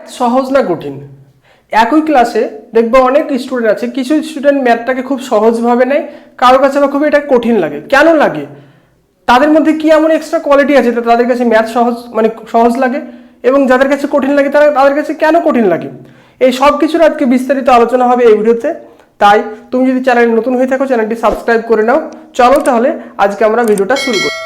সহজ না কঠিন? একই ক্লাসে দেখব অনেক স্টুডেন্ট আছে, কিছু স্টুডেন্ট ম্যাথটাকে খুব সহজভাবে নেয় কারোর কাছে আবার খুব এটা কঠিন লাগে। কেন লাগে? তাদের মধ্যে কি এমন এক্সট্রা কোয়ালিটি আছে তাদের কাছে ম্যাথ সহজ মানে সহজ লাগে? এবং যাদের কাছে কঠিন লাগে, তারা তাদের কাছে কেন কঠিন লাগে? এই সব কিছুর আজকে বিস্তারিত আলোচনা হবে এই ভিডিওতে। তাই তুমি যদি চ্যানেল নতুন হয়ে থাকো চ্যানেলটি সাবস্ক্রাইব করে নাও। চলো তাহলে আজকে আমরা ভিডিওটা শুরু করি।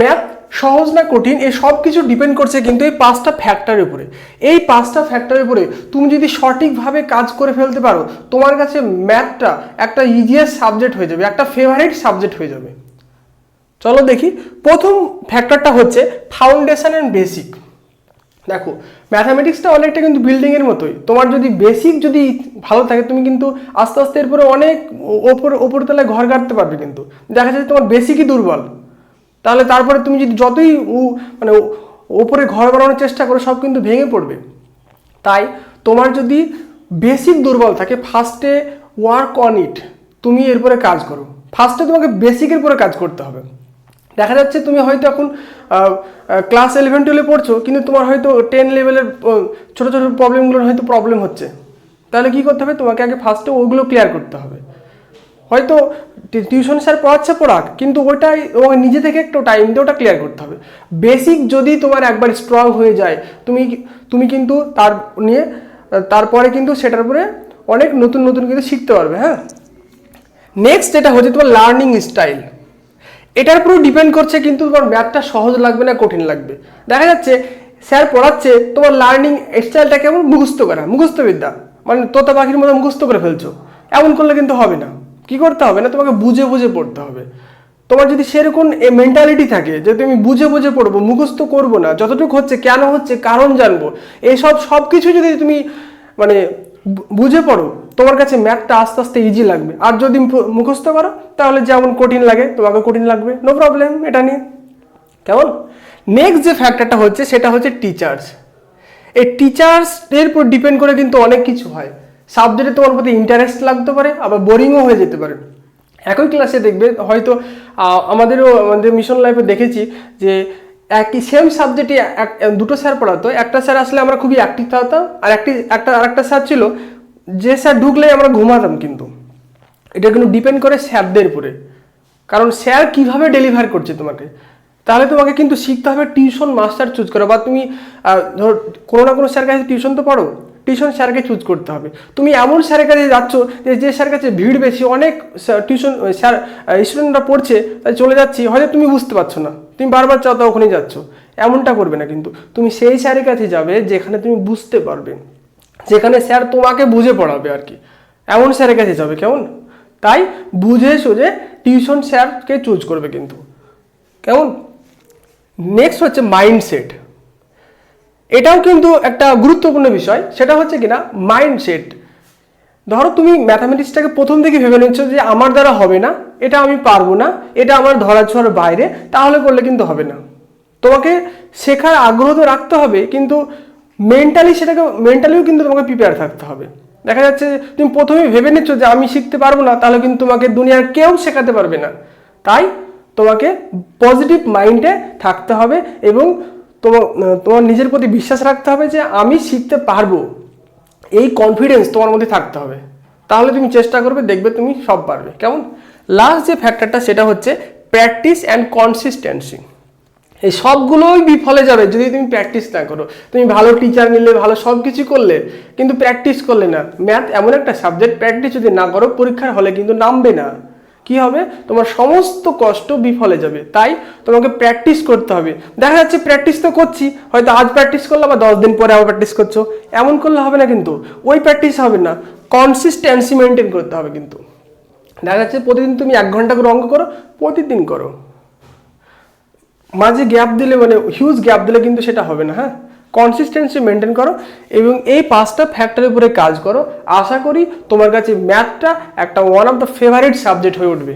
ম্যাথ সহজ না কঠিন, এই সব কিছু ডিপেন্ড করছে কিন্তু এই পাঁচটা ফ্যাক্টরের উপরে। এই পাঁচটা ফ্যাক্টরের উপরে তুমি যদি সঠিকভাবে কাজ করে ফেলতে পারো, তোমার কাছে ম্যাথটা একটা ইজিয়েস্ট সাবজেক্ট হয়ে যাবে, একটা ফেভারিট সাবজেক্ট হয়ে যাবে। চলো দেখি, প্রথম ফ্যাক্টরটা হচ্ছে ফাউন্ডেশন অ্যান্ড বেসিক দেখো ম্যাথামেটিক্সটা অনেকটা কিন্তু বিল্ডিংয়ের মতোই। তোমার যদি বেসিক যদি ভালো থাকে, তুমি কিন্তু আস্তে আস্তে এরপরে অনেক ওপর, ওপরতলায় ঘর কাটতে পারবে কিন্তু। দেখা যাচ্ছে তোমার বেসিকই দুর্বল। তাহলে তারপরে তুমি যদি যতই মানে ওপরে ঘর বানানোর চেষ্টা করো, সব কিন্তু ভেঙে পড়বে। তাই তোমার যদি বেসিক দুর্বল থাকে ফার্স্টে ওয়ার্ক অন ইট তুমি এরপরে কাজ করো। ফার্স্টে তোমাকে বেসিকের উপরে কাজ করতে হবে। দেখা যাচ্ছে তুমি হয়তো এখন ক্লাস ইলেভেন টুয়েলভে পড়ছো, কিন্তু তোমার হয়তো টেন লেভেলের ছোটো ছোটো প্রবলেমগুলোর হয়তো প্রবলেম হচ্ছে। তাহলে কী করতে হবে? তোমাকে আগে ফার্স্টে ওগুলো ক্লিয়ার করতে হবে। হয়তো টিউশন স্যার পড়াচ্ছে পড়াক, কিন্তু ওটাই তোমাকে নিজে থেকে একটু টাইম দিয়ে ওটা ক্লিয়ার করতে হবে। বেসিক যদি তোমার একবার স্ট্রং হয়ে যায়, তুমি তুমি কিন্তু তার নিয়ে, তারপরে কিন্তু সেটার উপরে অনেক নতুন নতুন কিন্তু শিখতে পারবে হ্যাঁ? নেক্সট যেটা হচ্ছে তোমার লার্নিং স্টাইল এটার উপরেও ডিপেন্ড করছে কিন্তু তোমার ম্যাথটা সহজ লাগবে না কঠিন লাগবে। দেখা যাচ্ছে স্যার পড়াচ্ছে, তোমার লার্নিং স্টাইলটা কেমন মুখস্থ করা মুখস্থ বিদ্যা মানে তোতা পাখির মতো মুখস্থ করে ফেলছো। এমন করলে কিন্তু হবে না। কি করতে হবে না? তোমাকে বুঝে বুঝে পড়তে হবে। তোমার যদি সেরকম এ মেন্টালিটি থাকে যে তুমি বুঝে বুঝে পড়ব, মুখস্থ করব না, যতটুকু হচ্ছে, কেন হচ্ছে, কারণ জানব এসব সব কিছু যদি তুমি মানে বুঝে পড়ো, তোমার কাছে ম্যাথটা আস্তে আস্তে ইজি লাগবে। আর যদি মুখস্থ করো, তাহলে যেমন কঠিন লাগে তোমাকে কঠিন লাগবে। নো প্রবলেম এটা নিয়ে। কেমন? নেক্সট যে ফ্যাক্টরটা হচ্ছে, সেটা হচ্ছে টিচার্স এই টিচার্সের উপর ডিপেন্ড করে কিন্তু অনেক কিছু হয়। সাবজেক্টে তোমার প্রতি ইন্টারেস্ট লাগতে পারে, আবার বোরিংও হয়ে যেতে পারে। একই ক্লাসে দেখবে, হয়তো আমাদেরও, আমাদের মিশন লাইফে দেখেছি যে একই সেম সাবজেক্টে দুটো স্যার পড়াতো। একটা স্যার আসলে আমরা খুবই অ্যাক্টিভ থাকতাম, আর একটি, একটা, আরেকটা স্যার ছিল, যে স্যার ঢুকলেই আমরা ঘুমাতাম কিন্তু। এটা কিন্তু ডিপেন্ড করে স্যারদের উপরে। কারণ স্যার কীভাবে ডেলিভার করছে তোমাকে? তাহলে তোমাকে কিন্তু শিখতে হবে টিউশন মাস্টার চুজ করা, বা তুমি ধরো, কোনো না কোনো স্যার কাছে টিউশন তো পড়ো টিউশন স্যারকে চুজ করতে হবে। তুমি এমন স্যারের কাছে যাচ্ছ যে যে স্যার কাছে ভিড় বেশি, অনেক টিউশন স্যার স্টুডেন্টরা পড়ছে, তাই চলে যাচ্ছি, হয়তো তুমি বুঝতে পারছ না। তুমি বারবার চাও তো ওখানেই যাচ্ছ। এমনটা করবে না কিন্তু। তুমি সেই স্যারের কাছে যাবে, যেখানে তুমি বুঝতে পারবে। যেখানে স্যার তোমাকে বুঝে পড়াবে আর কি। এমন স্যারের কাছে যাবে, কেমন? তাই বুঝে সুঝে টিউশন স্যারকে চুজ করবে কিন্তু। কেমন? নেক্সট হচ্ছে মাইন্ডসেট এটাও কিন্তু একটা গুরুত্বপূর্ণ বিষয়, সেটা হচ্ছে কিনা মাইন্ডসেট ধরো তুমি ম্যাথামেটিক্সটাকে প্রথম থেকে ভেবে নিচ্ছ যে আমার দ্বারা হবে না, এটা আমি পারব না, এটা আমার ধরা ছোঁয়ার বাইরে, তাহলে করলে কিন্তু হবে না। তোমাকে শেখার আগ্রহ তো রাখতে হবে, কিন্তু মেন্টালি সেটাকে মেন্টালিও কিন্তু তোমাকে প্রিপেয়ার থাকতে হবে। দেখা যাচ্ছে তুমি প্রথমে ভেবে নিচ্ছ যে আমি শিখতে পারব না, তাহলে কিন্তু তোমাকে দুনিয়ার কেউ শেখাতে পারবে না। তাই তোমাকে পজিটিভ মাইন্ডে থাকতে হবে এবং তোমার তোমার নিজের প্রতি বিশ্বাস রাখতে হবে যে আমি শিখতে পারব। এই কনফিডেন্স তোমার মধ্যে থাকতে হবে। তাহলে তুমি চেষ্টা করবে, দেখবে তুমি সব পারবে। কেমন? লাস্ট যে ফ্যাক্টরটা সেটা হচ্ছে প্র্যাকটিস অ্যান্ড কনসিস্টেন্সি এই সবগুলোই বিফলে যাবে যদি তুমি প্র্যাকটিস না করো। তুমি ভালো টিচার নিলে, ভালো সব কিছু করলে, কিন্তু প্র্যাকটিস করলে না। ম্যাথ এমন একটা সাবজেক্ট প্র্যাকটিস যদি না করো, পরীক্ষার হলে কিন্তু নামবে না। কি হবে? তোমার সমস্ত কষ্ট বিফলে যাবে। তাই তোমাকে প্র্যাকটিস করতে হবে। দেখা যাচ্ছে প্র্যাকটিস তো করছি, হয়তো আজ প্র্যাকটিস করলে বা দশ দিন পরে আবার প্র্যাকটিস করছ। এমন করলে হবে না কিন্তু। ওই প্র্যাকটিস হবে না। কনসিস্টেন্সি মেনটেন করতে হবে কিন্তু। দেখা যাচ্ছে প্রতিদিন তুমি এক ঘণ্টা করে অঙ্ক করো, প্রতিদিন করো। মাঝে গ্যাপ দিলে মানে হিউজ গ্যাপ দিলে কিন্তু সেটা হবে না হ্যাঁ? কনসিস্টেন্সি মেনটেন করো এবং এই পাঁচটা ফ্যাক্টরের উপরে কাজ করো। আশা করি তোমার কাছে ম্যাথটা একটা one of the favourite subject হয়ে উঠবে।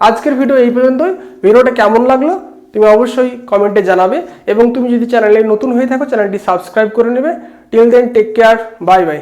আজকের ভিডিও এই পর্যন্তই। ভিডিওটা কেমন লাগল তুমি অবশ্যই কমেন্টে জানাবে এবং তুমি যদি চ্যানেলে নতুন হয়ে থাকো চ্যানেলটি সাবস্ক্রাইব করে নেবে। Till then take care bye bye